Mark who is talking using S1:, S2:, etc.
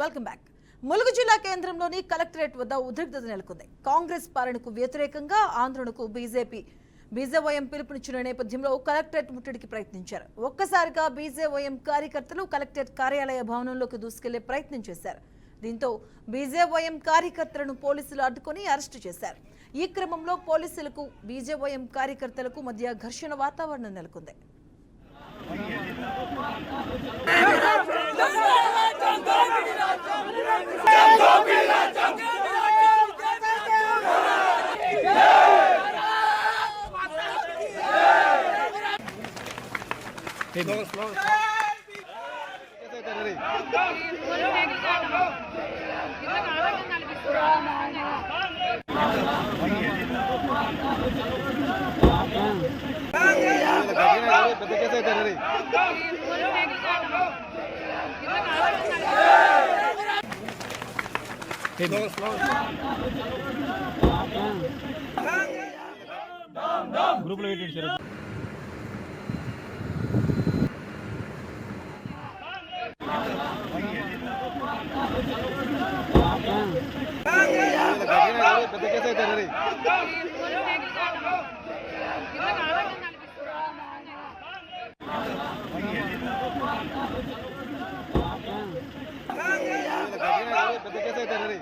S1: Welcome back. Mulugu జిల్లా కేంద్రంలోని collectorate వద్ద ఉద్రిక్తత నెలకొంది. కాంగ్రెస్ పాలనకు వ్యతిరేకంగా ఆందోళనకు బీజేపీ బీజేవైఎం పిలుపునిచ్చిన నేపథ్యంలో కలెక్టరేట్ ముట్టడికి ప్రయత్నించారు. ఒక్కసారిగా బీజేవైఎం కార్యకర్తలు కలెక్టరేట్ కార్యాలయ భవనంలోకి దూసుకెళ్ళే ప్రయత్నం చేశారు. దీంతో బీజేవైఎం కార్యకర్తలను పోలీసులు అడ్డుకొని అరెస్టు చేశారు. ఈ క్రమంలో పోలీసులకు బీజేవైఎం కార్యకర్తలకు మధ్య ఘర్షణ వాతావరణం నెలకొంది.
S2: పెద్ద కేసు అయితే
S3: గ్రూప్లో పెట్టండి సార్
S2: పెద్ద కేసు అవుతారు అది పెద్ద కేసు అవుతారు అది